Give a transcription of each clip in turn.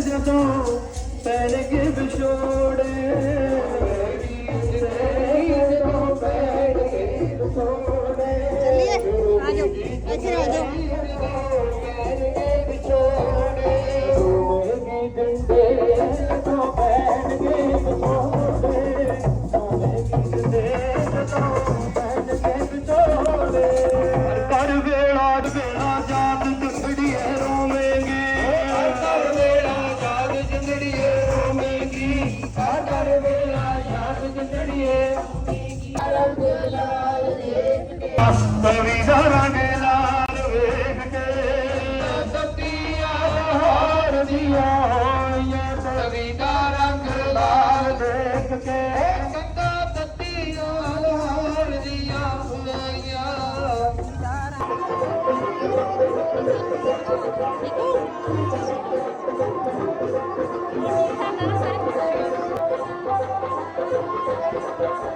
ਜਦੋਂ ਪੈਰ ਕੇ ਵਿਛੋੜ ਗੁੰਦੜੀਏ ਰੰਗ ਲਾਲ ਦੇਖ ਕੇ ਅਸਤਵੀ ਦਾ ਰੰਗ ਲਾਲ ਵੇਖ ਕੇ ਸਤੀਆ ਹਾਰ ਦੀਆਂ ਹੋਈਆਂ ਸਤਵੀ ਦਾ ਰੰਗ ਲਾਲ ਦੇਖ ਕੇ ਕੰਗਾ ਸਤੀਆ ਹਾਰ ਦੀਆਂ ਹੋਈਆਂ Thank you. Thank you.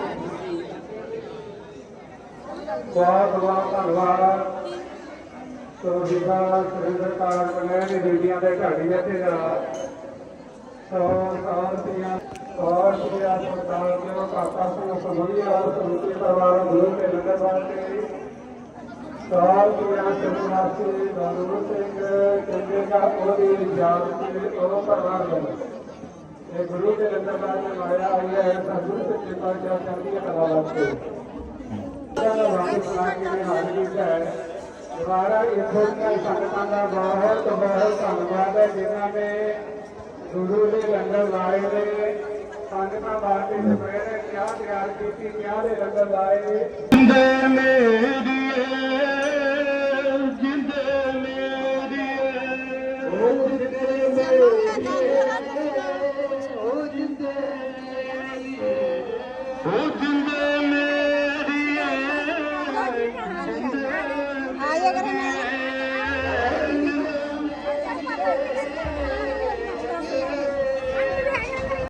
ਬਹੁਤ ਬਹੁਤ ਧੰਨਵਾਦ ਸੋ ਸੁਰਿੰਦਰ ਕਾਲ ਬਣੇ ਬੀਬੀਆਂ ਦੇ ਢਾਡੀ ਤੇ ਦਾ ਸੋ ਸਾਰਤੀਆਂ ਔਰ ਜੀ ਹਸਪਤਾਲ ਦੇ ਕਾਕਾ ਸਿੰਘ ਸਮੂਹੀਆ ਸਮੂਹ ਪਰਿਵਾਰ ਗੁਰੂ ਤੇ ਲੰਗਰ ਵਾਸਤੇ ਸਾਰਤੀਆਂ ਸਿਰਮਾਸੀ ਬਾਬੂ ਸਿੰਘ ਚੰਗੇ ਦਾ ਉਹਦੀ ਯਾਦ ਤੇ ਉਹ ਪਰਿਵਾਰ ਦੇ ਇਹ ਗੁਰੂ ਦੇ ਲੰਗਰ ਵਾਸਤੇ ਆਇਆ ਹੋਇਆ ਹੈ, ਸਤਿਗੁਰੂ ਸੱਚੇ ਪਾਤਸ਼ਾਹ ਚੰਗੀ ਕਲਾ ਵਾਸਤੇ ਦੁਬਾਰਾ ਇੱਥੋਂ ਦੀਆਂ ਸੰਗਤਾਂ ਦਾ ਬਹੁਤ ਬਹੁਤ ਧੰਨਵਾਦ ਹੈ ਜਿਨ੍ਹਾਂ ਨੇ ਗੁਰੂ ਦੇ ਲੰਗਰ ਲਾਏ ਨੇ ਸੰਗਤਾਂ ਵਾਸਤੇ ਦੁਪਹਿਰੇ ਕਿਆ ਤਿਆਰ ਕੀਤੀ ਕਿਆ ਦੇ ਲੰਗਰ ਲਾਏ ਜਿੰਦੇ ਮੇਰੀਏ